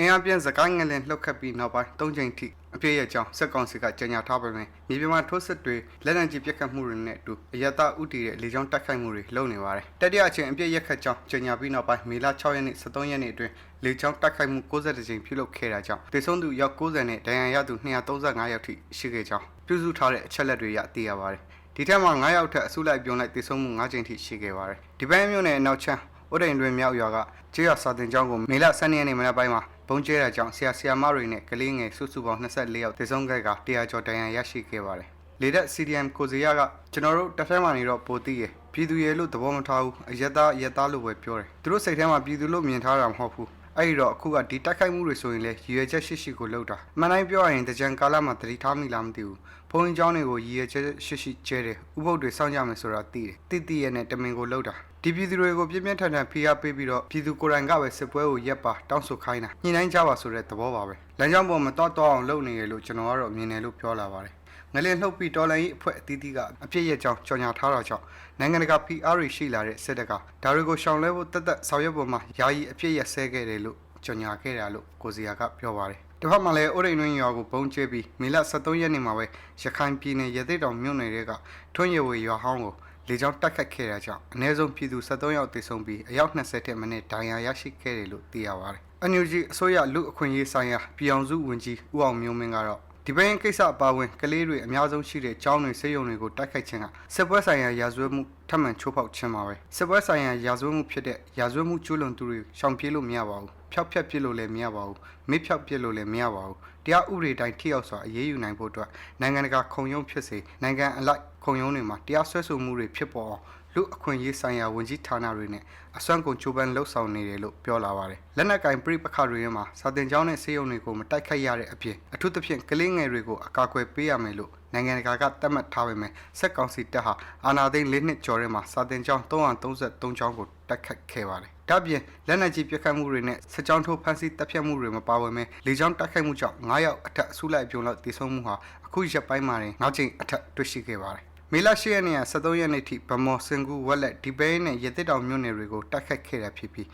အင်အားပြင်းစကိုင်းငလင်လှုပ်ခတ်ပြီးနောက်ပိုင်း၃ချိန်ထိအပြည့်ရဲ့ကြောင်းစက်ကောင်စီကကြေညာထားပေမဲ့မြေပြင်မှာထိုးစစ်တွေလက်နက်ကြီးပစ်ခတ်မှုတွေနဲ့အတူအယက်သားဥတီတဲ့လေကြောင်းတိုက်ခိုက်မှုတွေလုပ်နေပါတယ်တတိယအချိန်အပြည့်ရက်ခတ်ကြောင်းကြေညာပြီးနောက်ပိုင်းမေလ6ရက်နေ့23ရက်နေ့အတွင်းလေကြောင်းတိုက်ခိုက်မှု62ကြိမ်ပြုလုပ်ခဲ့တာကြောင့်ဒေဆုံးသူရောက်90နဲ့ဒဏ်ရာရသူ235ယောက်ထိရှိခဲ့ကြောင်းပြုစုထားတဲ့အချက်လက်တွေရသိရပါတယ်ဒီထက်မှ9ယောက်ထက်အစုလိုက်ပြုံလိုက်ဒေဆုံးမှု9ကြိမ်ထိရှိခဲ့ပါတယ်ဒီပိုင်းမျိုးနဲ့အနောက်ချမ်း ဥဒိန်တွင်မြောက်ရွာကကျေးရွာစာတင်ကျောင်းကိုမေလ12ရက်နေ့မနက်ပိုင်းမှာဘုံကျဲတာကြောင့်ဆရာဆရာမတွေနဲ့ကလေးငယ်စုစုပေါင်း24ယောက်သေဆုံးခဲ့ကတရားကျော်တန်ရန်ရရှိခဲ့ပါတယ်။လေဒက် CDM ကိုစီယာကကျွန်တော်တို့တစ်ဖက်မှာနေတော့ပိုသိရပြည်သူရဲ့လို့သဘောမထားဘူးအရက်သားအရက်သားလို့ပဲပြောတယ်။သူတို့စိတ်ထဲမှာပြည်သူလို့မြင်ထားတာမဟုတ်ဘူး။ အဲ့ဒီတော့အခုကဒီတိုက်ခိုက်မှုတွေဆိုရင်လေရည်ရွယ်ချက်ရှိရှိကိုလုပ်တာ။အမှန်တိုင်းပြောရရင်တကြံကာလမှာတတိထားမိလားမသိဘူး။ဘုံကျောင်းတွေကိုရည်ရွယ်ချက်ရှိရှိကျဲတယ်။ဥပုပ်တွေစောင့်ကြမယ်ဆိုတာသိတယ်။တိတိရဲ့နဲ့တမင်ကိုလုပ်တာ။ဒီပြည်သူတွေကိုပြင်းပြင်းထန်ထန်ဖိအားပေးပြီးတော့ပြည်သူကိုယ်တိုင်ကပဲစစ်ပွဲကိုရက်ပါတောင်းဆိုခိုင်းတာညှိနှိုင်းကြပါဆိုတဲ့သဘောပါပဲလမ်းကြောင်းပေါ်မှာတော့တော့အောင်လုပ်နေရလို့ကျွန်တော်ကတော့မြင်တယ်လို့ပြောလာပါတယ် ငလင်လှုပ်ပြီးတော်လိုင်းကြီးအဖွဲ့အသီးသီးကအပြစ်ရဲ့ကြောင်းကြော်ညာထားတာကြောင့်နိုင်ငံတကာ PR တွေရှိလာတဲ့စစ်တပ်ကဒါတွေကိုရှောင်လဲဖို့တက်တက်ဆောင်ရွက်ပေါ်မှာယာယီအပြစ်ရဆဲခဲ့တယ်လို့ကြော်ညာခဲ့တာလို့ကိုစီယာကပြောပါတယ်တစ်ဖက်မှာလည်းအိုရိန်တွင်ရွာကိုပုံကျဲပြီးမေလ23ရက်နေ့မှာပဲရခိုင်ပြည်နယ်ရသေးတောင်မြို့နယ်တွေကထွန်းရဝေရွာဟောင်းကိုလေကြောင်းတက်ခတ်ခဲ့တာကြောင့်အ ਨੇ ဆုံးပြည်သူ73ယောက်သေဆုံးပြီးအယောက်20ထက်မနည်းဒဏ်ရာရရှိခဲ့တယ်လို့သိရပါတယ်။ NUG အစိုးရလူအခွင့်အရေးဆိုင်ရာပြည်အောင်စုဝန်ကြီးဦးအောင်မျိုးမင်းကတော့ ဒီပိုင်းကိစ္စအပါအဝင်ကလေးတွေအများဆုံးရှိတဲ့ကျောင်းတွေစေယုံတွေကိုတိုက်ခိုက်ခြင်းကစစ်ပွဲဆိုင်ရာရာဇဝတ်မှု ထပ်မံချိုးဖောက်ခြင်းပါပဲစစ်ပွဲဆိုင်ရာရာဇဝတ်မှုဖြစ်တဲ့ရာဇဝတ်မှုကျူးလွန်သူတွေရှောင်ပြေးလို့မရပါဘူးဖျောက်ဖျက်ပြစ်လို့လည်းမရပါဘူးမစ်ဖျောက်ပြစ်လို့လည်းမရပါဘူးတရားဥပဒေတိုင်းထိရောက်စွာအရေးယူနိုင်ဖို့အတွက်နိုင်ငံတကာခုံရုံးဖြစ်စေနိုင်ငံအလိုက်ခုံရုံးတွေမှာတရားစွဲဆိုမှုတွေဖြစ်ပေါ်အောင်လူအခွင့်အရေးဆိုင်ရာဝန်ကြီးဌာနတွေနဲ့အစွမ်းကုန်ချိုးပန်းလှုပ်ဆောင်နေတယ်လို့ပြောလာပါတယ်လက်နက်ကင်ပြိပခတွေထဲမှာစာတင်ကျောင်းနဲ့စေယုံတွေကိုမတိုက်ခိုက်ရတဲ့အပြင်အထူးသဖြင့်ကလေးငယ်တွေကိုအကာအကွယ်ပေးရမယ်လို့ နိုင်ငံတကာကသတ်မှတ်ထားပေမဲ့စက်ကောင်စီတပ်ဟာအာဏာသိမ်း၄နှစ်ကျော်ထဲမှာစာတင်ကျောင်း333ကျောင်းကိုတိုက်ခတ်ခဲ့ပါတယ်။ဒါ့အပြင်လက်နက်ကြီးပစ်ခတ်မှုတွေနဲ့စစ်ကြောင်းထိုးဖမ်းဆီးတပ်ဖြတ်မှုတွေမပါဝင်ပဲလေကြောင်းတိုက်ခိုက်မှုကြောင့်9ယောက်အထက်အစုလိုက်အပြုံလိုက်တေဆုံးမှုဟာအခုရက်ပိုင်းမှာတင်9ကြိမ်အထက်တွေ့ရှိခဲ့ပါတယ်။မေလ10ရက်နေ့က73ရက်နေ့ထိဗမော်စင်ကူဝက်လက်ဒီပဲနဲ့ရသစ်တောင်မြို့နယ်တွေကိုတိုက်ခတ်ခဲ့တာဖြစ်ပြီး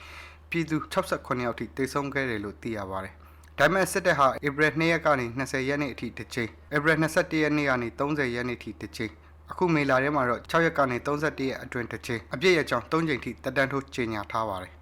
ပြည်သူ68ယောက်ထိတေဆုံးခဲ့တယ်လို့သိရပါတယ်။ ဒါပေမဲ့စစ်တပ်ဟာဧပြီ2ရက်ကနေ20ရက်နေ့အထိတစ်ကြိမ်ဧပြီ21ရက်နေ့ကနေ30ရက်နေ့ထိတစ်ကြိမ်အခုမေလာထဲမှာတော့6ရက်ကနေ31ရက်အတွင်းတစ်ကြိမ်အပြည့်ရကြောင်း3ကြိမ်ထိတက်တန်းထိုးကြေညာထားပါတယ်